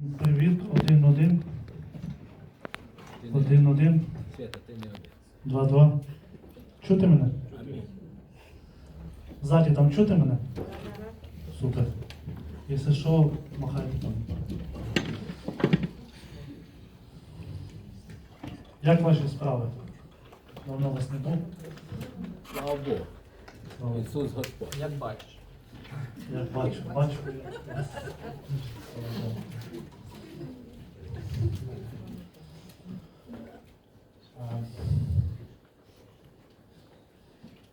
Привіт, один, один, один, один, Свята, ти не один. два, два. Чути мене? Ззаді там чути мене? Супер. Якщо що, махайте там. Як ваші справи? Давно вас не Богу. Слава Богу. Ісус Господь. Як бачиш. Я бачу, бачу.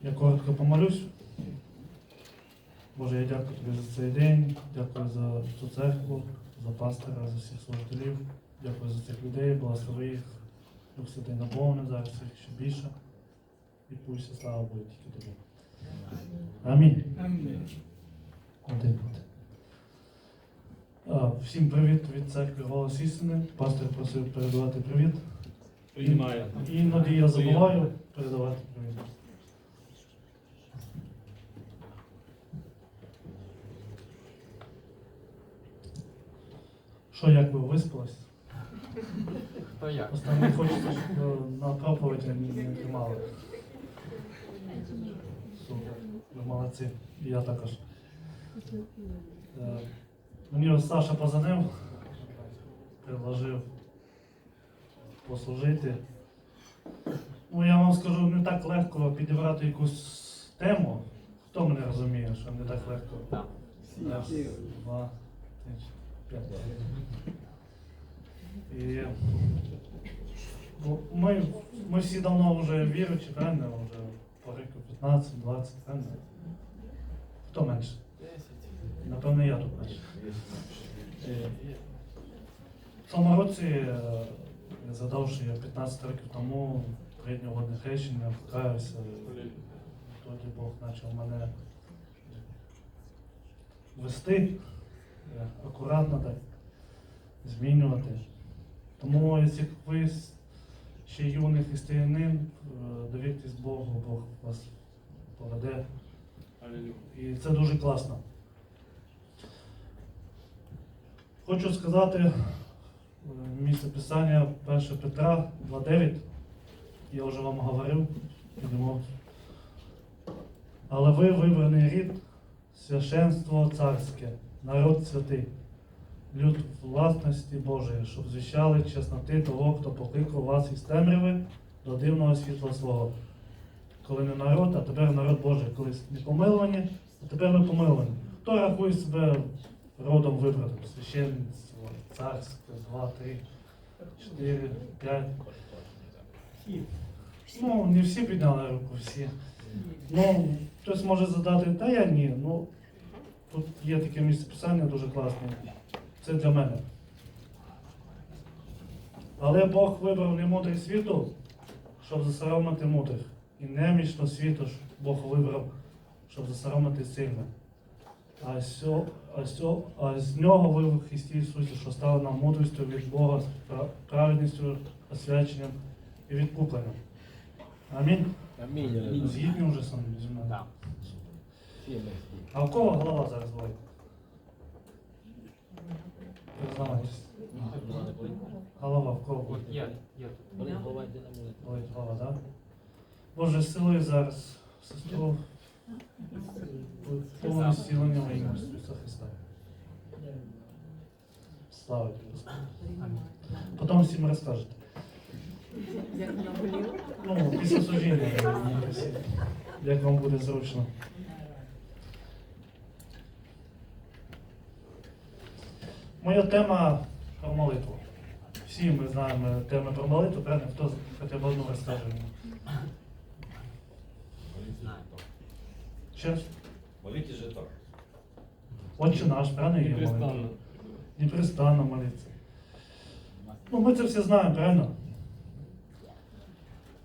Я коротко помолюсь. Боже, я дякую тобі за цей день, дякую за цю церкву, за пастора, за всіх служителів. Дякую за цих людей, благослови їх. Дух Святий наповни зараз їх ще більше. І пусть слава буде тільки тобі. Амінь. Один буде. Всім привіт від церкви Голос істини. Пастор просив передавати привіт. Приймає. І іноді я забуваю передавати привіт. Що, як ви виспались? Хто як? Просто хочеться, щоб на проповіді не не тримали. Супер, ви молодці. І я також. Е, Мені ось Саша позвонив, предложив послужити. Ну, я вам скажу, не так легко підібрати якусь тему. Хто мене розуміє, що не так легко? Так. Раз, два, три, п'ять. І ми, ми всі давно вже віруючі, правильно? Вже по року 15-20, правильно? Хто менше? Напевно, я тут. Е, В цьому році е, я 15 років тому прийняв одне хрещення, покаюся. Тоді Бог почав мене вести е, акуратно так, змінювати. Тому, якщо ви ще юний християнин, е, довіртесь Богу, Бог вас поведе. І це дуже класно. Хочу сказати е, місце писання 1 Петра 2.9. Я вже вам говорив, я. Але ви вибраний рід, священство царське, народ святий, люд власності Божої, щоб звіщали чесноти того, хто покликав вас із темряви до дивного світла свого. Коли не народ, а тепер народ Божий, колись не помилувані, а тепер ми помилувані. Хто рахує себе родом вибраним? Священство, царське, два, три, чотири, п'ять. Ну, не всі підняли руку, всі. Ну, хтось може задати, та я ні. Ну, тут є таке місце писання дуже класне. Це для мене. Але Бог вибрав немудрий світу, щоб засоромити мудрих. І немічно світу Бог вибрав, щоб засоромити сильне. А, сьо, а, з нього ви в Христі Ісусі, що стали нам мудрістю від Бога, праведністю, освяченням і відкупленням. Амінь. Амінь. Згідні вже сам зі мною? Так. А у кого голова зараз болить? Признавайтесь. Голова в кого болить? я, я тут. Болить голова, йди на молитву. Болить голова, так? Да? Боже, силою зараз сестру повне зцілення во ім'я Ісуса Христа. Слава тобі, Господи. Потім всім розкажете. Як вона боліла? Ну, після служіння, як вам буде зручно. Моя тема про молитву. Всі ми знаємо тему про молитву, правильно? Хто хоча б одну розкаже мені? Знаю. Ще раз? Молите же так. Отче наш, правильно є молитва? Непрестанно. Непрестанно молитися. Ну, ми це все знаємо, правильно?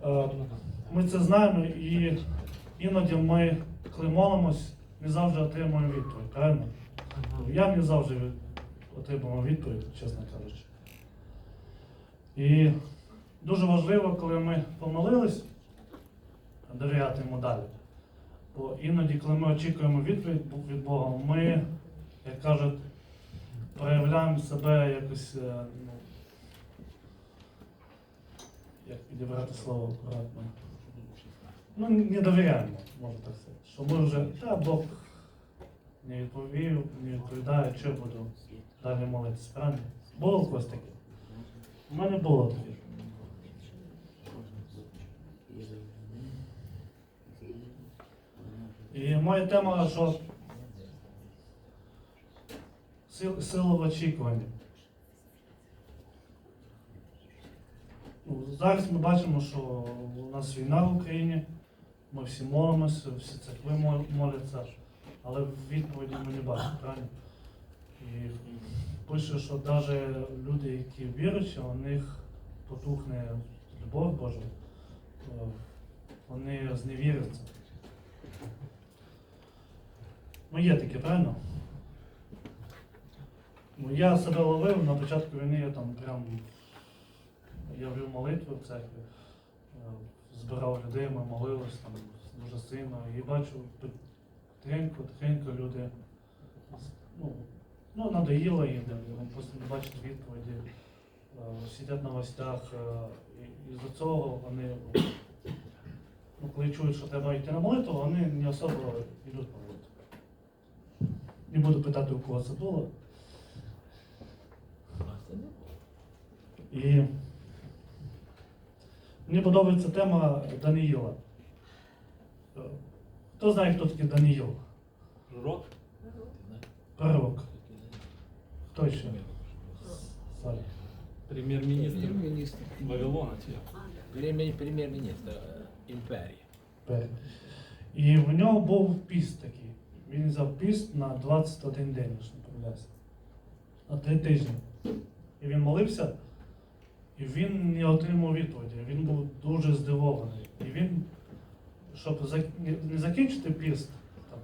Е, Ми це знаємо і іноді ми, коли молимось, не завжди отримуємо відповідь, правильно? Я не завжди отримував відповідь, чесно кажучи. І дуже важливо, коли ми помолились, довіряти йому далі. Бо іноді, коли ми очікуємо відповідь від Бога, ми, як кажуть, проявляємо себе якось. е, Ну, як підібрати слово акуратно. Ну, не довіряємо, можна так сказати. Що ми вже, та Бог не відповів, не відповідає, що буду далі молитися. Правильно? Було когось таке? У мене було таке. І моя тема, що сил, сила в очікуванні. Ну, зараз ми бачимо, що у нас війна в Україні, ми всі молимося, всі церкви моляться, але відповіді ми не бачимо, правильно? І пише, що навіть люди, які віруючі, у них потухне любов Божа, е, вони зневіряться. Ну, є таке, правильно? Ну, я себе ловив на початку війни, я там прям я вів молитви в церкві, е, збирав людей, ми молились там дуже сильно. І бачу, тихенько, тихенько люди ну, ну, надоїло їм, просто не бачать відповіді, е, сидять на новостях, е, і, з-за цього вони, ну, коли чують, що треба йти на молитву, вони не особо йдуть на молитву. Не буду питати, у кого це було. А це не було. І мені подобається тема Даниїла. Е, Хто знає, хто такий Даниїл? Пророк? Ти знаєш? Пророк. Хто ще? Салі. Прем'єр-міністр Вавилона чи як? Прем'єр- Прем'єр-міністр е, імперії. Пе- І в нього був піст такий. Він взяв піст на 21 день, якщо не помиляюся. На три тижні. І він молився, і він не отримав відповіді. Він був дуже здивований. І він, щоб не- закінчити піст там,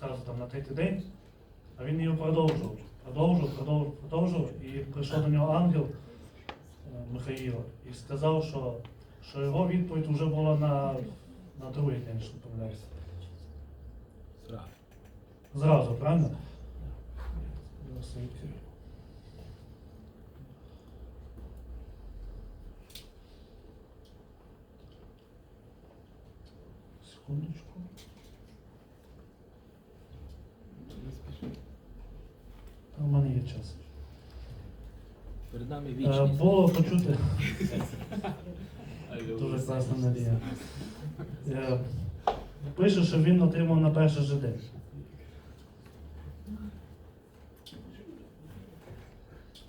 зразу там на третій день, а він його продовжував. Продовжував, продовжував, продовжував. І прийшов до нього ангел е, Михаїла і сказав, що, що його відповідь вже була на, на другий день, що помиляюся. Зразу. Зразу, правильно? Секундочку. В мене є час. Перед нами Е, вічність. Було почути. Дуже класна надія. Пише, що він отримав на перший же день.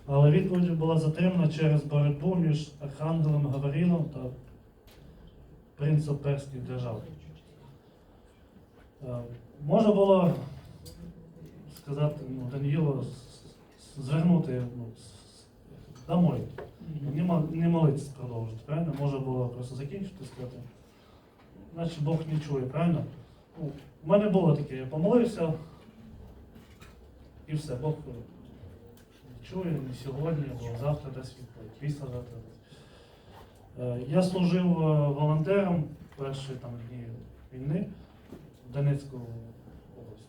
Але відповідь була затримана через боротьбу між Архангелом Гаварілом та принцем перських держав. Е, Можна було сказати ну, Даніїлу звернути ну, домой. Не, мо- не молитися продовжити, правильно? Може було просто закінчити сказати. Значить Бог не чує, правильно? Ну, у мене було таке, я помолився і все, Бог не чує не сьогодні, бо завтра дасть відповідь, післязавтра дасть. Е, Я служив е, волонтером перші там дні війни в Донецьку області.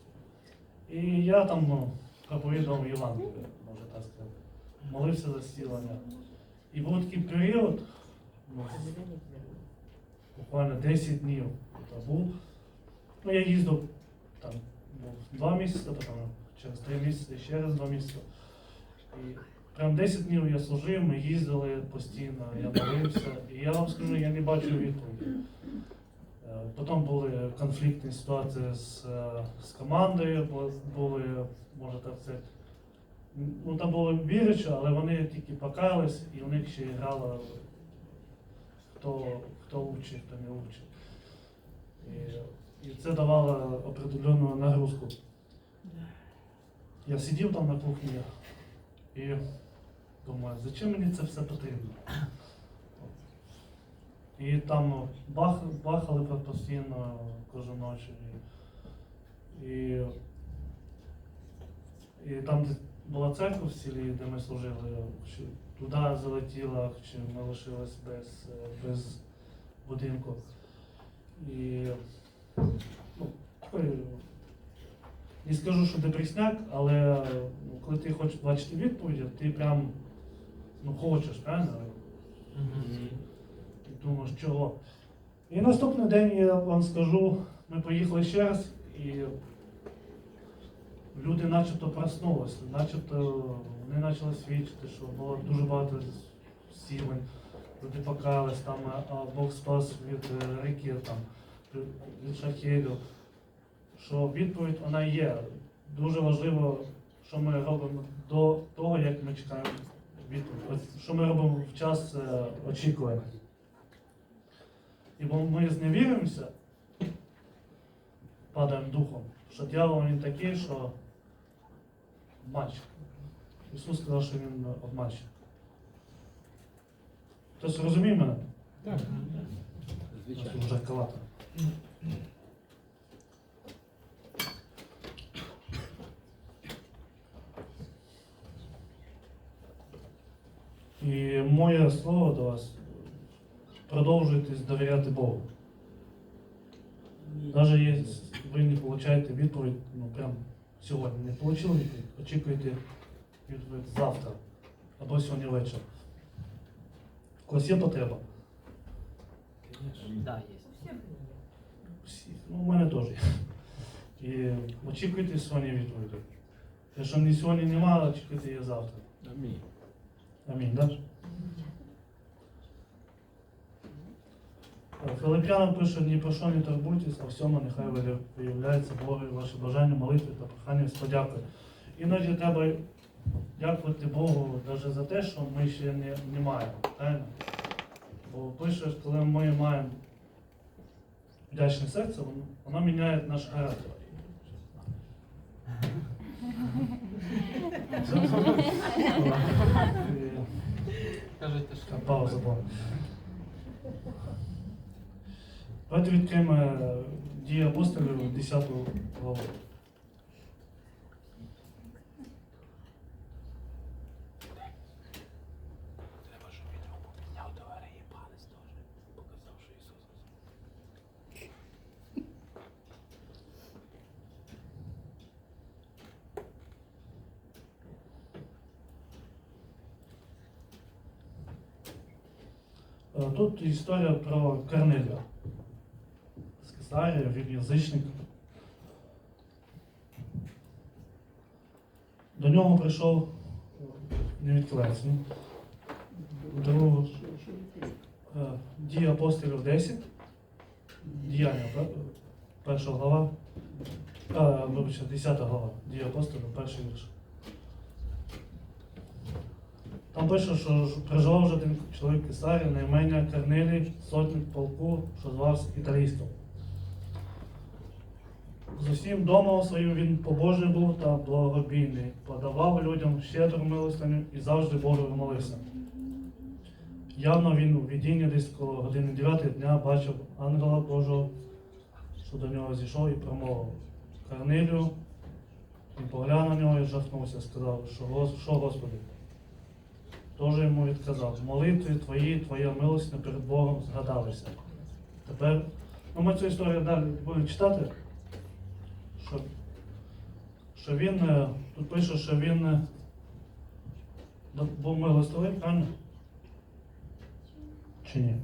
І я там ну, проповідував Євангеліє, можна так сказати. Молився за зцілення. І був такий період, ну, буквально 10 днів то був. Ну, я їздив там був два місяці, потім через три місяці, ще раз два місяці. І прям 10 днів я служив, ми їздили постійно, я молився. І я вам скажу, я не бачив відповіді. Е, Потім були конфліктні ситуації з, е, з командою, були, може так сказати, ну там були віруючі, але вони тільки покаялись і у них ще грало хто, хто учить, хто не учить. І, і це давало определенну нагрузку. Я сидів там на кухні і думаю, зачем мені це все потрібно? І там бах, бахали постійно кожну ніч. І, і, там, була церква в селі, де ми служили, туди залетіла, чи ми лишились без, без будинку. І ну, не скажу, що депресняк, але ну, коли ти хочеш бачити відповіді, ти прям ну, хочеш, правильно? І думаєш, чого. І наступний день я вам скажу, ми поїхали ще раз, і люди начебто проснулися, начебто вони почали свідчити, що було дуже багато сілень, люди покаялись, там а, Бог спас від е, ріки, там, від шахедів, що відповідь вона є. Дуже важливо, що ми робимо до того, як ми чекаємо відповідь. Що ми робимо в час е, очікування. І бо ми зневіримося, падаємо духом, що дьявол він такий, що обманщик. Ісус сказав, що він обманщик. Хтось розуміє мене? Так. Звичайно. Вже калата. І моє слово до вас продовжуйте довіряти Богу. Навіть якщо ви не получаєте відповідь, ну прям сьогодні не отримали відповідь, очікуйте відповідь завтра або сьогодні ввечері. У когось є потреба? Да, есть. Всі. Ну, у мене теж є. І очікуйте сьогодні відповіді. Якщо не сьогодні немає, очікуйте її завтра. Амінь. Амінь, да? Филип'янам пише, ні про що не турбуйтесь, а всьому нехай виявляється Богу ваші бажання, молитви та прохання з подякою. Іноді треба дякувати Богу навіть за те, що ми ще не, не маємо. Правильно? Бо пише, коли ми маємо вдячне серце, воно, воно міняє наш характер. Пауза була. Давайте відкриємо е, дії апостолів 10 главу. Треба, щоб він йому підняв до і палець теж. Показав, що Ісус. Е, Тут історія про Корнелія. З Кесарія, він язичник. До нього прийшов е, не е, дії апостолів 10. Діяння, пер- перша глава. Вибачте, 10 глава. Дії апостолів, перший вірш. Там пише, що проживав вже один чоловік Кесарі, наймення Корнелій, сотник полку, що звався Італійським. З усім домом своїм він побожний був та благобійний, подавав людям щедру милостиню і завжди Богу молився. Явно він у видінні десь коло години 9 дня бачив ангела Божого, що до нього зійшов і промовив Корнелію, і поглянув на нього і жахнувся, сказав, що, що Господи. Тож йому відказав, молитви твої, твоя милость перед Богом згадалися. Тепер, ну ми цю історію далі будемо читати, що, що він, е, тут пише, що він е, був милостивий, правильно? Чи ні?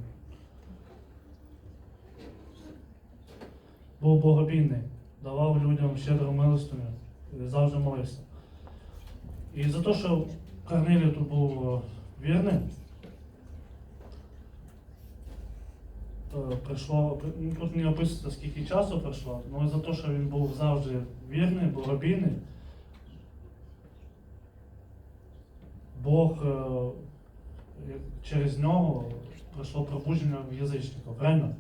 Був богобійний, давав людям щедру милостиню і завжди молився. І за те, що Корнелій тут був е, е, прийшло, ну, тут не описується, скільки часу пройшло, але за те, що він був завжди вірний, богобійний, Бог е, через нього пройшло пробудження в язичників, правильно?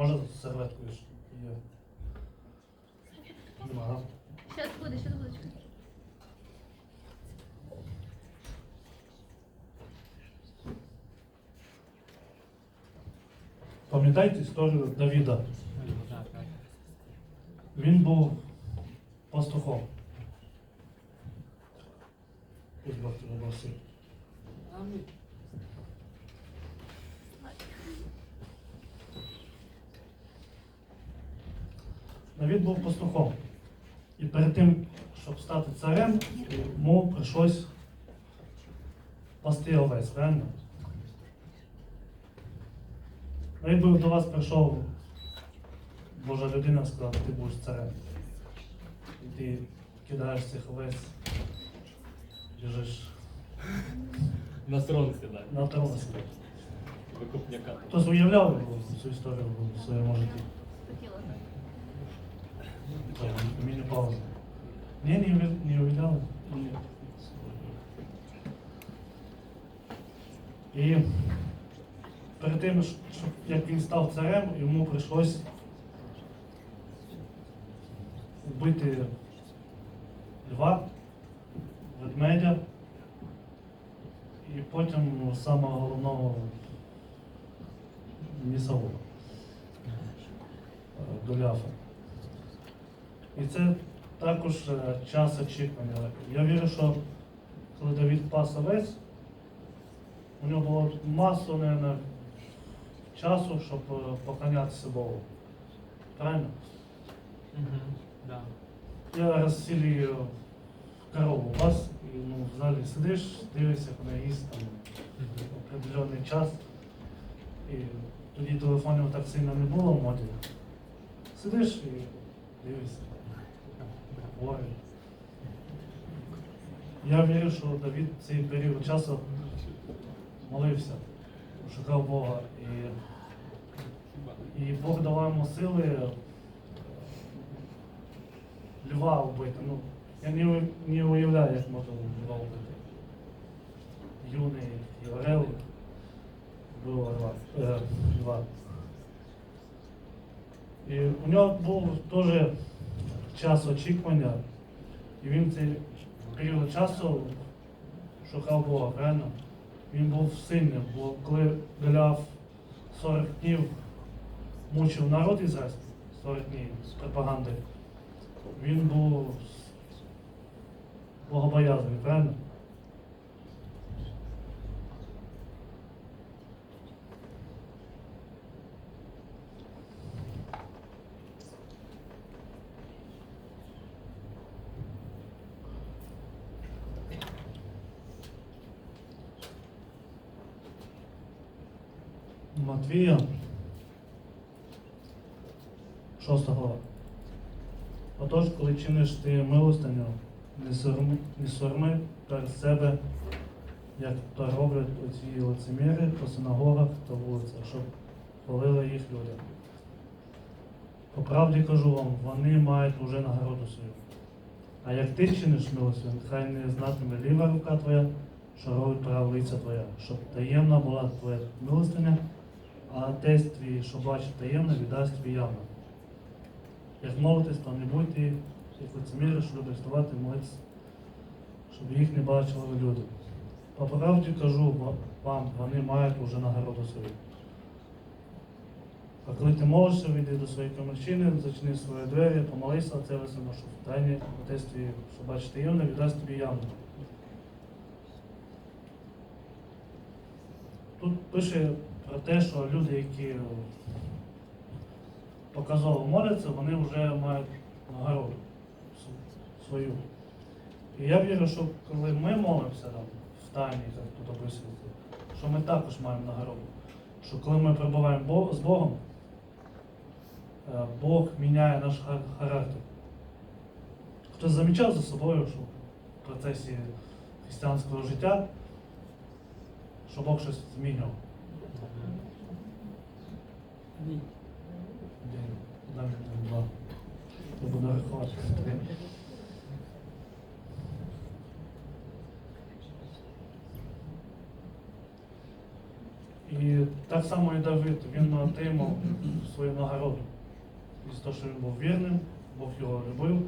А може серветку ж є? Нема, да? Сейчас буде, сейчас буде. чекай. Пам'ятаєте історію Давіда? Да, да. Він був пастухом. Пусть Бог тебе благословить. Давід був пастухом. І перед тим, щоб стати царем, йому прийшлось пасти овець, правильно? Ну, якби до вас прийшов Божа людина сказала, ти будеш царем. І ти кидаєш цих овець, біжиш На трон сідай. на трон собі. Викупняка. Хтось уявляв цю історію в своєму житті? Міні-пауза. Ні, не, уві- не уявляли. Ні. І перед тим, щоб як він став царем, йому прийшлось вбити льва, ведмедя і потім самого головного місового е, Голіафа. І це також е, час очікування. Я вірю, що коли Давід пас овець, у нього було масу наверное, часу, щоб е, поклонятися Богу. Правильно? Мгм. Да. Я раз сілі корову пас, і ну, в залі сидиш, дивишся, як вона їсть там определенний час. І тоді телефонів так сильно не було в моді. Сидиш і дивишся, говориш. Я вірю, що Давід цей період часу молився, шукав Бога. І, і Бог давав йому сили е, льва вбити. Ну, я не, не уявляю, як можна льва вбити. Юний і орел вбив е, льва. І у нього був теж час очікування, і він цей період часу шукав Бога, правильно? Він був сильним, бо коли Голіаф 40 днів мучив народ ізраїльський, 40 днів з пропаганди, він був богобоязний, правильно? Матвія, 6 глава. Отож, коли чиниш ти милостиню, не сорми, не сорми перед себе, як то роблять оці лицеміри по синагогах та вулицях, щоб хвалили їх люди. По правді кажу вам, вони мають уже нагороду свою. А як ти чиниш милостиню, нехай не знатиме ліва рука твоя, що робить права лиця твоя, щоб таємна була твоя милостиня, а отець твій, що бачить таємно, віддасть тобі явно. Як молитесь, то не будьте як лицеміри, що вставати, молитися, щоб їх не бачили люди. По правді кажу вам, вони мають уже нагороду свою. А коли ти молишся, війди до своєї комерчини, зачини свої двері, помолися, це висимо, що в тайні отець твій, що бачить таємно, віддасть тобі явно. Тут пише про те, що люди, які показово моляться, вони вже мають нагороду свою. І я вірю, що коли ми молимося там, в тайні, як тут описується, що ми також маємо нагороду. Що коли ми перебуваємо з Богом, е, Бог міняє наш характер. Хтось замічав за собою, що в процесі християнського життя, що Бог щось змінював. Ні. Дам там два. Буду рахувати. І так само і Давид, він отримав свою нагороду. Із того, що він був вірним, Бог його любив.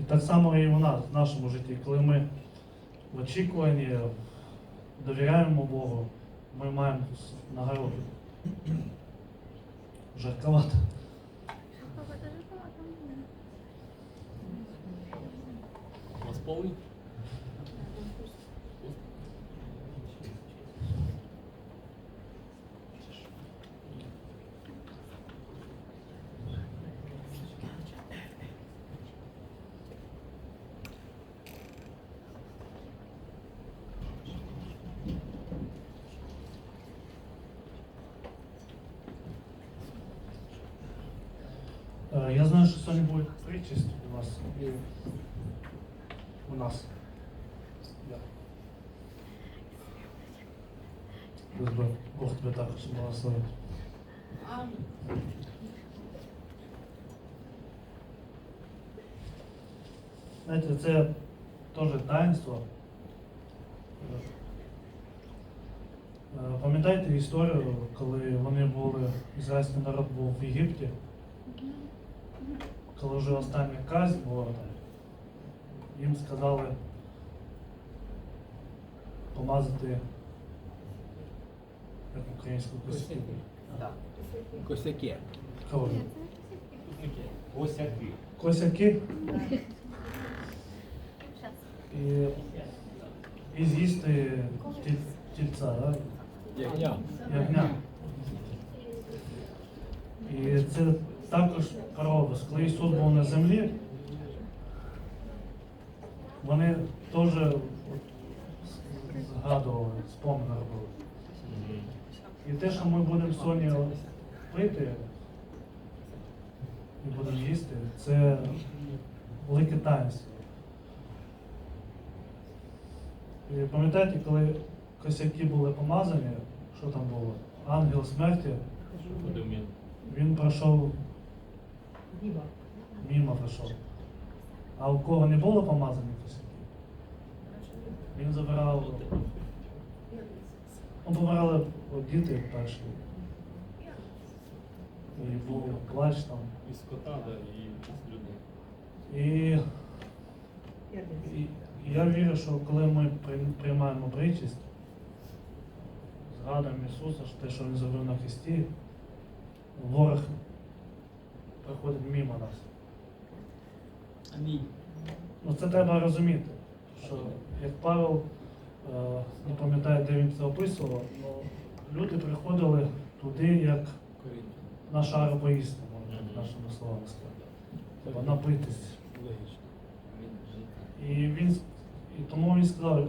І так само і нас, в нашому житті, коли ми в очікуванні довіряємо Богу, ми маємо нагороду. Жарковато. Жарковато, жарковато. У вас повний? Е, Я знаю, що сьогодні буде причість у вас і у нас. Би Бог тебе також благословить. Знаєте, це теж таїнство. Е, Пам'ятаєте історію, коли вони були, ізраїльський народ був в Єгипті, коли вже остання казнь була, їм сказали помазати як українську косяки. Косяки. Кров'ю. Косяки. Косяки і, і з'їсти тіль- тільця, да? Ягня. ягня. І це. Коли Ісус був на землі, вони теж згадували, спомини робили. І те, що ми будемо сьогодні пити і будемо їсти, це велике таїнство. І пам'ятаєте, коли косяки були помазані, що там було? Ангел смерті, він пройшов мимо пройшов. А у кого не було помазані косяки, він забирав. Ну, помирали діти перші. І був плач там. І скота, да, і з людей. І, і, і я вірю, що коли ми приймаємо причість, згадуємо Ісуса, що те, що Він зробив на Христі, ворог проходить мимо нас. Амінь. Ну це треба розуміти, що як Павел, е, не пам'ятаю, де він це описував, але люди приходили туди, як на шару поїсти, можна нашими словами сказати. Тобто напитись. І він і тому він сказав,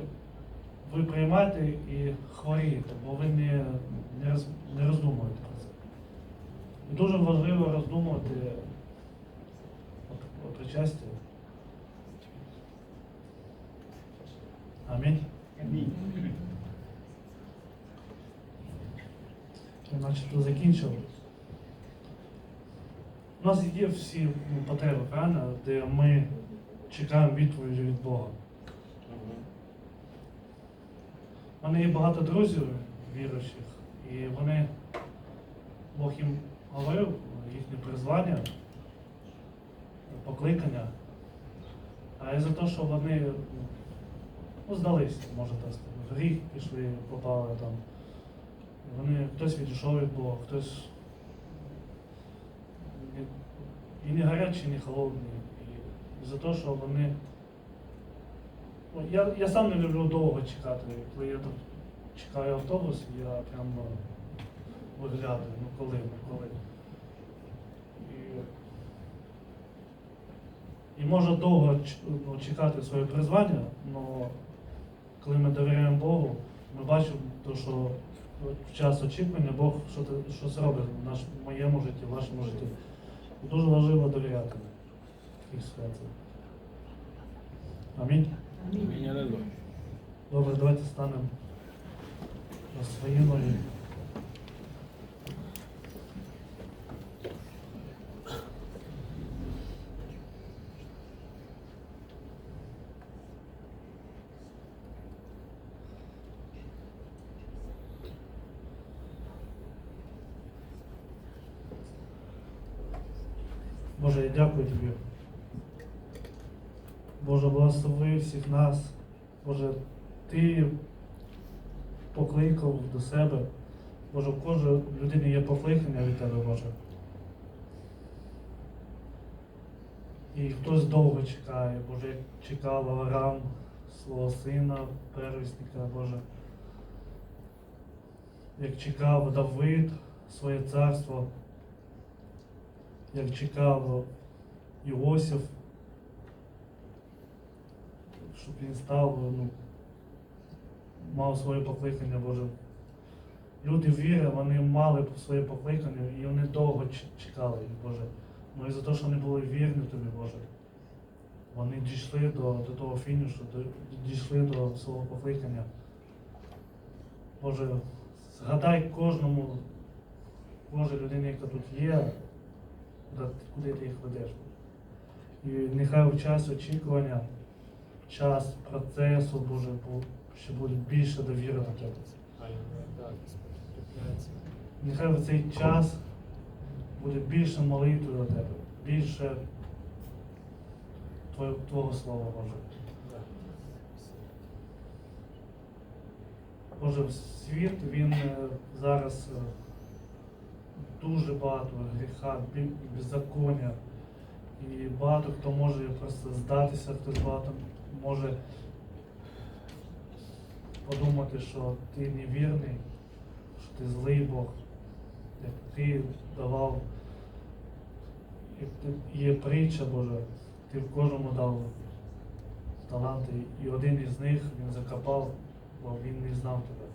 ви приймайте і хворієте, бо ви не, не, роз, не роздумуєте про це. І дуже важливо роздумувати о, причасті. Амінь. Я начебто закінчив. У нас є всі потреби, правильно, де ми чекаємо відповіді від Бога. У мене є багато друзів віруючих, і вони, Бог їм говорив їхнє призвання, покликання. А із-за того, що вони ну, здались, можна так в гріх пішли, попали там. Вони хтось відійшов від Бога, хтось і не гарячий, і не холодний. І за те, що вони. Ну, я, я сам не люблю довго чекати. Коли я там чекаю автобус, я прямо виглядаю, ну коли, ну коли. І, і можна довго ч- ну, чекати своє призвання, але коли ми довіряємо Богу, ми бачимо, то, що в час очікування Бог що щось робить в наш, в моєму житті, в вашому житті. І дуже важливо довіряти таких ситуаціях. Амінь. Дощ. Добре, давайте станемо на свої ноги. Боже, я дякую тобі. Боже, благослови всіх нас. Боже, Ти покликав до себе. Боже, в кожній людині є покликання від Тебе, Боже. І хтось довго чекає, Боже, чекав Авраам свого сина, первісника, Боже. Як чекав Давид своє царство, як чекав Іосиф, щоб він став, ну, мав своє покликання, Боже. Люди віри, вони мали своє покликання і вони довго чекали Боже. Ну і за те, що вони були вірні тобі, Боже. Вони дійшли до, до того фінішу, до, дійшли до свого покликання. Боже, згадай кожному, Боже, людині, яка тут є, куди, ти їх ведеш. І нехай в час очікування, час процесу, Боже, ще буде більше довіри до тебе. Нехай в цей час буде більше молитви до тебе, більше Твого, Твого Слова, Боже. Боже, світ він е, зараз е, дуже багато гріха, беззаконня. І багато хто може просто здатися, хтось багато може подумати, що ти невірний, що ти злий Бог, як ти давав, як є притча Божа, ти в кожному дав таланти, і один із них він закопав, бо він не знав тебе.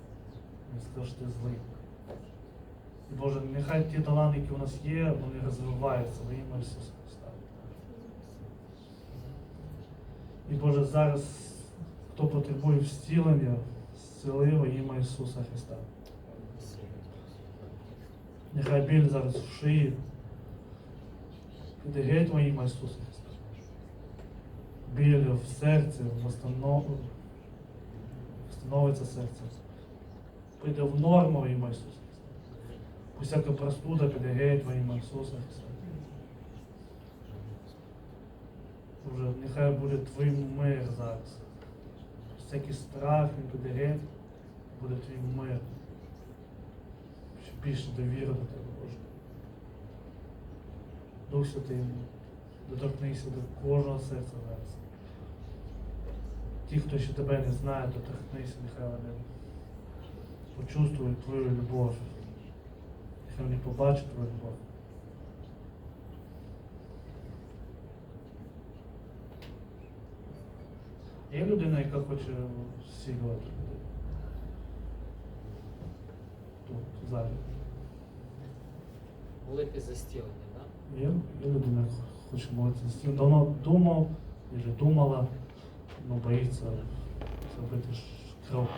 Він сказав, що ти злий. Боже, нехай ті таланти, які у нас є, вони розвиваються во ім'я Ісуса Христа. І Боже, зараз хто потребує зцілення, зціли во ім'я Ісуса Христа. Нехай біль зараз в шиї. Піде геть во ім'я Ісуса Христа. Біль в серці, встановиться серце. Піде в норму во ім'я Ісуса. Усяка простуда ім'я Ісуса Христа. Боже, нехай буде твій мир зараз. Всякий страх він геть, буде твій мир. Ще більше довіри до тебе, Боже. Дух Святий, доторкнися до кожного серця зараз. Ті, хто ще тебе не знає, доторкнися, нехай вони почувствують твою любов. Нехай вони побачать твою. Є людина, яка хоче зцілювати людей. Тут, в залі. Молити за стілення, так? Є, є людина, яка хоче молитися. З цим давно думав, або думала, але боїться зробити крок